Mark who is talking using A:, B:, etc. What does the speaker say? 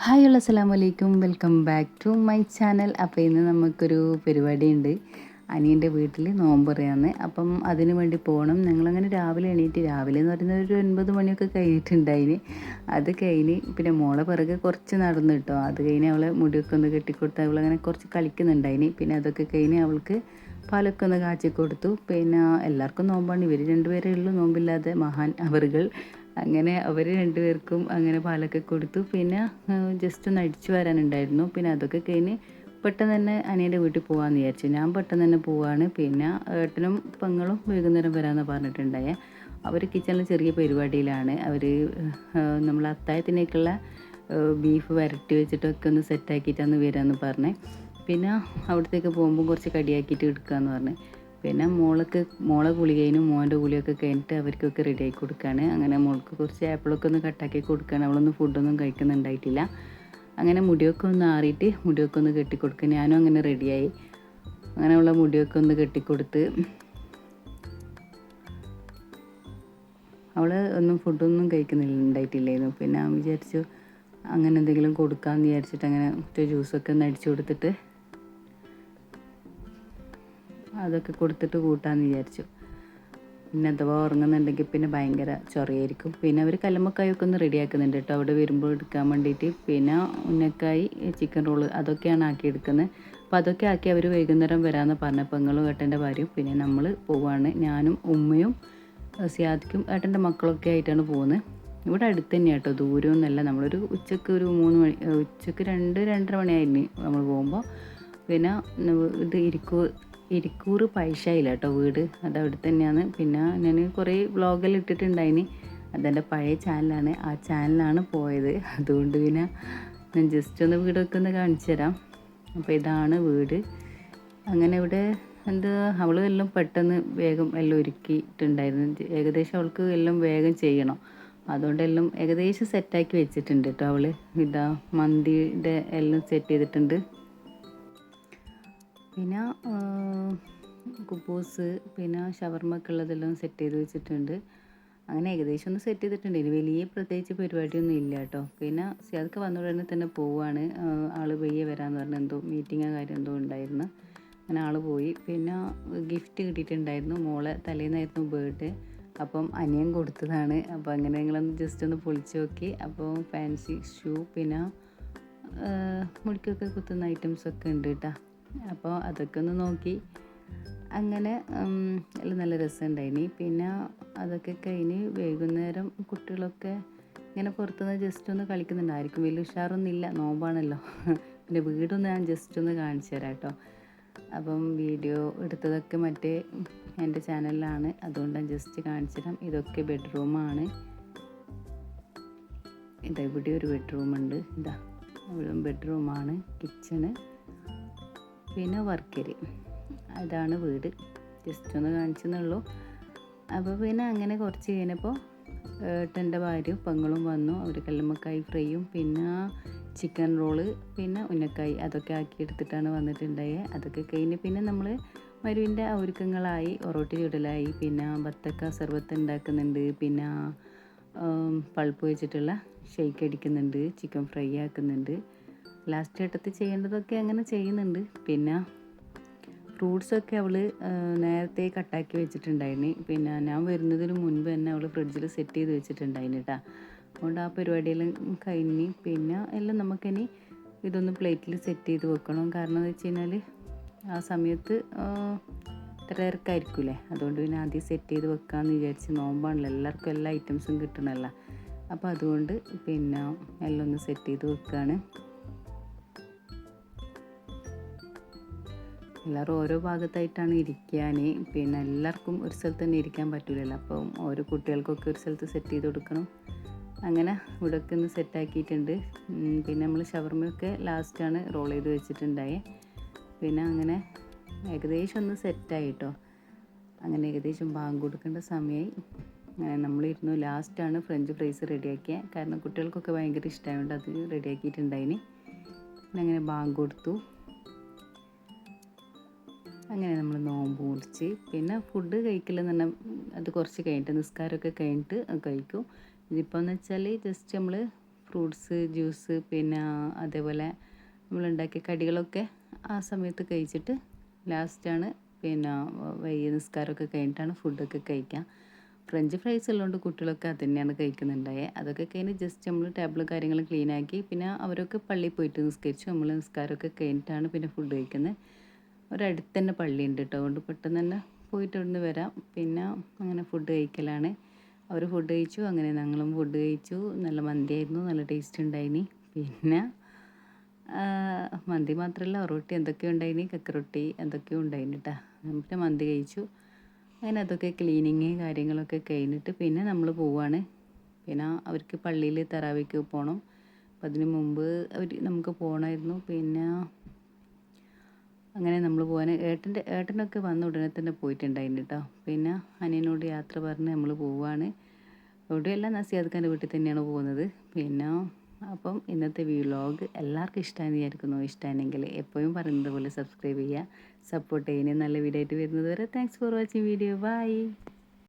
A: Hi ഉള്ള അസ്സാം വലൈക്കും welcome back to my channel അപ്പോൾ ഇന്ന് നമുക്കൊരു പരിപാടി ഉണ്ട് അനിയന്റെ വീട്ടിൽ നോമ്പറിയാന്ന് അപ്പം അതിന് വേണ്ടി പോകണം ഞങ്ങളങ്ങനെ രാവിലെ എണീറ്റ് രാവിലെ എന്ന് പറയുന്നത് ഒരു ഒൻപത് മണിയൊക്കെ കഴിഞ്ഞിട്ടുണ്ടായിന്. അത് കഴിഞ്ഞ് പിന്നെ മോളെ പിറകെ കുറച്ച് നടന്നു കേട്ടോ അത് കഴിഞ്ഞ് അവളെ മുടിയൊക്കെ ഒന്ന് കെട്ടിക്കൊടുത്ത് അവളങ്ങനെ കുറച്ച് കളിക്കുന്നുണ്ടായിന്. പിന്നെ അതൊക്കെ കഴിഞ്ഞ് അവൾക്ക് പാലൊക്കെ ഒന്ന് കാച്ചി കൊടുത്തു. പിന്നെ എല്ലാവർക്കും നോമ്പാണ്. ഇവർ രണ്ടുപേരേ ഉള്ളൂ. നോമ്പില്ലാതെ മഹാൻ അവറുകൾ. അങ്ങനെ അവർ രണ്ടുപേർക്കും അങ്ങനെ പാലൊക്കെ കൊടുത്തു. പിന്നെ ജസ്റ്റ് ഒന്ന് അടിച്ചു വരാനുണ്ടായിരുന്നു. പിന്നെ അതൊക്കെ കഴിഞ്ഞ് പെട്ടെന്ന് തന്നെ അനിയന്റെ വീട്ടിൽ പോകാമെന്ന് വിചാരിച്ചു. ഞാൻ പെട്ടെന്ന് തന്നെ പോവാണ്. പിന്നെ ഏട്ടനും പെങ്ങളും വൈകുന്നേരം വരാമെന്ന് പറഞ്ഞിട്ടുണ്ടായേ. അവർ കിച്ചണിൽ ചെറിയ പരിപാടിയിലാണ്. അവർ നമ്മൾ അത്തായത്തിനേക്കുള്ള ബീഫ് വരട്ടി വെച്ചിട്ടൊക്കെ ഒന്ന് സെറ്റാക്കിയിട്ടാണ് വരാമെന്ന് പറഞ്ഞേ. പിന്നെ അവിടത്തേക്ക് പോകുമ്പോൾ കുറച്ച് കടിയാക്കിയിട്ട് എടുക്കാമെന്ന് പറഞ്ഞു. പിന്നെ മോൾക്ക് മോളെ ഗുളികയിനും മോന്റെ കുളിയൊക്കെ കഴിഞ്ഞിട്ട് അവർക്കൊക്കെ റെഡി ആക്കി കൊടുക്കുകയാണ് അങ്ങനെ മോൾക്ക് കുറച്ച് ആപ്പിളൊക്കെ ഒന്ന് കട്ടാക്കി കൊടുക്കുകയാണ് അവളൊന്നും ഫുഡൊന്നും കഴിക്കുന്നുണ്ടായിട്ടില്ല. അങ്ങനെ മുടിയൊക്കെ ഒന്ന് ആറിയിട്ട് മുടിയൊക്കെ ഒന്ന് കെട്ടി കെട്ടിക്കൊടുക്കുക ഞാനും അങ്ങനെ റെഡിയായി അങ്ങനെ ഉള്ള മുടിയൊക്കെ ഒന്ന് കെട്ടിക്കൊടുത്ത് അവൾ ഒന്നും ഫുഡൊന്നും കഴിക്കുന്നില്ല ഉണ്ടായിട്ടില്ലായിരുന്നു പിന്നെ അവൻ വിചാരിച്ചു അങ്ങനെ എന്തെങ്കിലും കൊടുക്കാമെന്ന് വിചാരിച്ചിട്ട് അങ്ങനെ ജ്യൂസൊക്കെ ഒന്ന് അടിച്ചു കൊടുത്തിട്ട് അതൊക്കെ കൊടുത്തിട്ട് കൂട്ടാമെന്ന് വിചാരിച്ചു. പിന്നെ അഥവാ ഉറങ്ങുന്നുണ്ടെങ്കിൽ പിന്നെ ഭയങ്കര ചൊറയായിരിക്കും. പിന്നെ അവർ കല്ലുമ്മക്കായൊക്കെ ഒന്ന് റെഡിയാക്കുന്നുണ്ട് കേട്ടോ. അവിടെ വരുമ്പോൾ എടുക്കാൻ വേണ്ടിയിട്ട്. പിന്നെ ഉന്നക്കായി ചിക്കൻ റോൾ അതൊക്കെയാണ് ആക്കി എടുക്കുന്നത്. അപ്പോൾ അതൊക്കെ ആക്കി അവർ വൈകുന്നേരം വരാമെന്ന് പറഞ്ഞ പെങ്ങളും ഏട്ടന്റെ ഭാര്യയും പിന്നെ നമ്മൾ പോവാണ്. ഞാനും ഉമ്മയും സിയാദിക്കും ഏട്ടന്റെ മക്കളൊക്കെ ആയിട്ടാണ് പോകുന്നത്. ഇവിടെ അടുത്ത് തന്നെയാണ് കേട്ടോ. ദൂരമൊന്നുമല്ല. നമ്മളൊരു ഉച്ചയ്ക്ക് ഒരു മൂന്ന് മണി ഉച്ചയ്ക്ക് രണ്ട് രണ്ടര മണിയായിരുന്നു നമ്മൾ പോകുമ്പോൾ. പിന്നെ ഇത് ഇരിക്കൂ ഇരിക്കൂർ പൈഷയില്ല കേട്ടോ വീട്. അത് അവിടെ തന്നെയാണ്. പിന്നെ ഞാൻ കുറേ വ്ളോഗെല്ലാം ഇട്ടിട്ടുണ്ടായിന്. അതെന്റെ പഴയ ചാനലാണ്. ആ ചാനലാണ് പോയത്. അതുകൊണ്ട് പിന്നെ ഞാൻ ജസ്റ്റ് ഒന്ന് വീടൊക്കെ ഒന്ന് കാണിച്ചു തരാം. അപ്പോൾ ഇതാണ് വീട്. അങ്ങനെ ഇവിടെ എന്താ അവൾ എല്ലാം പെട്ടെന്ന് വേഗം എല്ലാം ഒരുക്കിയിട്ടുണ്ടായിരുന്നു. ഏകദേശം അവൾക്ക് എല്ലാം വേഗം ചെയ്യണം. അതുകൊണ്ട് എല്ലാം ഏകദേശം സെറ്റാക്കി വെച്ചിട്ടുണ്ട് കേട്ടോ അവൾ ഇതാ മന്തിയുടെ എല്ലാം സെറ്റ് ചെയ്തിട്ടുണ്ട്. പിന്നെ കുബൂസ് പിന്നെ ഷവർമ്മക്കുള്ളതെല്ലാം സെറ്റ് ചെയ്ത് വെച്ചിട്ടുണ്ട്. അങ്ങനെ ഏകദേശം ഒന്ന് സെറ്റ് ചെയ്തിട്ടുണ്ട്. ഇനി വലിയ പ്രത്യേകിച്ച് പരിപാടിയൊന്നും ഇല്ല കേട്ടോ. പിന്നെ സിയാദ്ക്ക് വന്ന ഉടനെ തന്നെ പോവാണ്. ആൾ പയ്യെ വരാമെന്ന് പറഞ്ഞ എന്തോ മീറ്റിങ്ങോ കാര്യം എന്തോ ഉണ്ടായിരുന്നു. അങ്ങനെ ആൾ പോയി. പിന്നെ ഗിഫ്റ്റ് കിട്ടിയിട്ടുണ്ടായിരുന്നു. മോളെ തലേന്നായിരുന്നു പോയിട്ട് അപ്പം അനിയൻ കൊടുത്തതാണ്. അപ്പോൾ അങ്ങനെ നിങ്ങളൊന്ന് ജസ്റ്റ് ഒന്ന് പൊളിച്ച് നോക്കി. അപ്പോൾ ഫാൻസി ഷൂ പിന്നെ മുടിക്കൊക്കെ കുത്തുന്ന ഐറ്റംസൊക്കെ ഉണ്ട് കേട്ടോ. അപ്പോൾ അതൊക്കെ ഒന്ന് നോക്കി. അങ്ങനെ നല്ല രസമുണ്ടായിനി പിന്നെ അതൊക്കെ കഴിഞ്ഞ് വൈകുന്നേരം കുട്ടികളൊക്കെ ഇങ്ങനെ പുറത്തുനിന്ന് ജസ്റ്റ് ഒന്ന് കളിക്കുന്നുണ്ടായിരിക്കും. വലിയ ഉഷാറൊന്നുമില്ല. നോമ്പാണല്ലോ. പിന്നെ വീടൊന്ന് ഞാൻ ജസ്റ്റ് ഒന്ന് കാണിച്ചു തരാം കേട്ടോ. അപ്പം വീഡിയോ എടുത്തതൊക്കെ മറ്റേ എന്റെ ചാനലിലാണ്. അതുകൊണ്ട് ഞാൻ ജസ്റ്റ് കാണിച്ചു തരാം. ഇതൊക്കെ ബെഡ്റൂമാണ് ഇതാ ഇവിടെ ഒരു ബെഡ്റൂമുണ്ട് ഇതാ ബെഡ്റൂമാണ് കിച്ചണ് പിന്നെ വർക്കർ അതാണ് വീട്. ജസ്റ്റ് ഒന്ന് കാണിച്ചെന്നുള്ളൂ. അപ്പോൾ പിന്നെ അങ്ങനെ കുറച്ച് കഴിഞ്ഞപ്പോൾ ഏട്ടന്റെ ഭാര്യയും പെങ്ങളും വന്നു. അവർ കല്ലുമ്മക്കായി ഫ്രൈയും പിന്നെ ചിക്കൻ റോൾ പിന്നെ ഉന്നക്കായി അതൊക്കെ ആക്കി എടുത്തിട്ടാണ് വന്നിട്ടുണ്ടായത് അതൊക്കെ കഴിഞ്ഞ് പിന്നെ നമ്മൾ മരുവിന്റെ ഒരുക്കങ്ങളായി ഒറോട്ടി ചുടലായി പിന്നെ ബത്തക്ക സർബത്ത് ഉണ്ടാക്കുന്നുണ്ട് പിന്നെ പൾപ്പ് വെച്ചിട്ടുള്ള ഷെയ്ക്ക് അടിക്കുന്നുണ്ട് ചിക്കൻ ഫ്രൈ ആക്കുന്നുണ്ട്. ലാസ്റ്റ് ഘട്ടത്തിൽ ചെയ്യേണ്ടതൊക്കെ അങ്ങനെ ചെയ്യുന്നുണ്ട്. പിന്നെ ഫ്രൂട്ട്സൊക്കെ അവൾ നേരത്തെ കട്ടാക്കി വെച്ചിട്ടുണ്ടായിരുന്നു പിന്നെ ഞാൻ വരുന്നതിന് മുൻപ് തന്നെ അവൾ ഫ്രിഡ്ജിൽ സെറ്റ് ചെയ്ത് വെച്ചിട്ടുണ്ടായിരുന്നു കേട്ടോ അതുകൊണ്ട് ആ പരിപാടിയെല്ലാം കഴിഞ്ഞ് പിന്നെ എല്ലാം നമുക്കിനി ഇതൊന്ന് പ്ലേറ്റിൽ സെറ്റ് ചെയ്ത് വെക്കണം. കാരണം എന്ന് വെച്ച് കഴിഞ്ഞാൽ ആ സമയത്ത് തിരക്കായിരിക്കൂലേ അതുകൊണ്ട് പിന്നെ ആദ്യം സെറ്റ് ചെയ്ത് വെക്കാമെന്ന് വിചാരിച്ച് നോമ്പാണല്ലോ. എല്ലാവർക്കും എല്ലാ ഐറ്റംസും കിട്ടണമല്ലോ അപ്പോൾ അതുകൊണ്ട് പിന്നെ എല്ലാം ഒന്ന് സെറ്റ് ചെയ്ത് വെക്കുകയാണ് എല്ലാവരും ഓരോ ഭാഗത്തായിട്ടാണ് ഇരിക്കാൻ പിന്നെ എല്ലാവർക്കും ഒരു സ്ഥലത്ത് തന്നെ ഇരിക്കാൻ പറ്റില്ലല്ലോ അപ്പം ഓരോ കുട്ടികൾക്കൊക്കെ ഒരു സ്ഥലത്ത് സെറ്റ് ചെയ്ത് കൊടുക്കണം. അങ്ങനെ ഇവിടെയൊക്കെ ഒന്ന് സെറ്റാക്കിയിട്ടുണ്ട് പിന്നെ നമ്മൾ ഷവർമയൊക്കെ ലാസ്റ്റാണ് റോൾ ചെയ്ത് വെച്ചിട്ടുണ്ടായത് പിന്നെ അങ്ങനെ ഏകദേശം ഒന്ന് സെറ്റായി കേട്ടോ അങ്ങനെ ഏകദേശം ബാങ്ക് കൊടുക്കേണ്ട സമയമായി നമ്മളിരുന്നു ലാസ്റ്റാണ് ഫ്രഞ്ച് ഫ്രൈസ് റെഡിയാക്കിയത് കാരണം കുട്ടികൾക്കൊക്കെ ഭയങ്കര ഇഷ്ടമായതുകൊണ്ട് അത് റെഡിയാക്കിയിട്ടുണ്ടായിന് പിന്നെ അങ്ങനെ ബാങ്ക് കൊടുത്തു. അങ്ങനെ നമ്മൾ നോമ്പ് മുറിച്ച്. പിന്നെ ഫുഡ് കഴിക്കലെന്ന് പറഞ്ഞാൽ അത് കുറച്ച് കഴിഞ്ഞിട്ട് നിസ്കാരമൊക്കെ കഴിഞ്ഞിട്ട് കഴിക്കും. ഇതിപ്പോൾ എന്ന് വെച്ചാൽ ജസ്റ്റ് നമ്മൾ ഫ്രൂട്ട്സ് ജ്യൂസ് പിന്നെ അതേപോലെ നമ്മളുണ്ടാക്കിയ കടികളൊക്കെ ആ സമയത്ത് കഴിച്ചിട്ട് ലാസ്റ്റാണ് പിന്നെ വൈകിയ നിസ്കാരമൊക്കെ കഴിഞ്ഞിട്ടാണ് ഫുഡൊക്കെ കഴിക്കുക ഫ്രഞ്ച് ഫ്രൈസ് ഉള്ളതുകൊണ്ട് കുട്ടികളൊക്കെ അത് തന്നെയാണ് കഴിക്കുന്നുണ്ടായത് അതൊക്കെ കഴിഞ്ഞ് ജസ്റ്റ് നമ്മൾ ടേബിൾ കാര്യങ്ങൾ ക്ലീനാക്കി പിന്നെ അവരൊക്കെ പള്ളിയിൽ പോയിട്ട് നിസ്കരിച്ചു. നമ്മൾ നിസ്കാരമൊക്കെ കഴിഞ്ഞിട്ടാണ് പിന്നെ ഫുഡ് കഴിക്കുന്നത് ഒരടുത്ത് തന്നെ പള്ളി ഉണ്ട് കേട്ടോ അതുകൊണ്ട് പെട്ടെന്ന് തന്നെ പോയിട്ട് ഇവിടുന്ന് വരാം. പിന്നെ അങ്ങനെ ഫുഡ് കഴിക്കലാണ്. അവർ ഫുഡ് കഴിച്ചു. അങ്ങനെ ഞങ്ങളും ഫുഡ് കഴിച്ചു. നല്ല മന്തിയായിരുന്നു. നല്ല ടേസ്റ്റ് ഉണ്ടായിനി. പിന്നെ മന്തി മാത്രമല്ല ഒറോട്ടി എന്തൊക്കെയോ ഉണ്ടായിനി. കക്കറൊട്ടി എന്തൊക്കെയോ ഉണ്ടായിന് കേട്ടോ പിന്നെ മന്തി കഴിച്ചു. അങ്ങനെ അതൊക്കെ ക്ലീനിങ് കാര്യങ്ങളൊക്കെ കഴിഞ്ഞിട്ട് പിന്നെ നമ്മൾ പോവാണ്. പിന്നെ അവർക്ക് പള്ളിയിൽ തറാവിക്ക് പോകണം അപ്പം അതിന് മുമ്പ് അവർ നമുക്ക് പോകണമായിരുന്നു പിന്നെ അങ്ങനെ നമ്മൾ പോകാൻ ഏട്ടന്റെ ഏട്ടനൊക്കെ വന്ന ഉടനെ തന്നെ പോയിട്ടുണ്ടായിരുന്നു കേട്ടോ പിന്നെ അനിയനോട് യാത്ര പറഞ്ഞ് നമ്മൾ പോവാണ്. എവിടെയല്ല നസിയാദ്ഖാന്റെ വീട്ടിൽ തന്നെയാണ് പോകുന്നത്. പിന്നെ അപ്പം ഇന്നത്തെ വ്ലോഗ് എല്ലാവർക്കും ഇഷ്ടമാണെന്ന് വിചാരിക്കുന്നു. ഇഷ്ടമാണെങ്കിൽ എപ്പോഴും പറയുന്നത് പോലെ സബ്സ്ക്രൈബ് ചെയ്യുക സപ്പോർട്ട് ചെയ്യുന്നതിന് നല്ല വീഡിയോ ആയിട്ട് വരുന്നത് വരെ thanks for watching video bye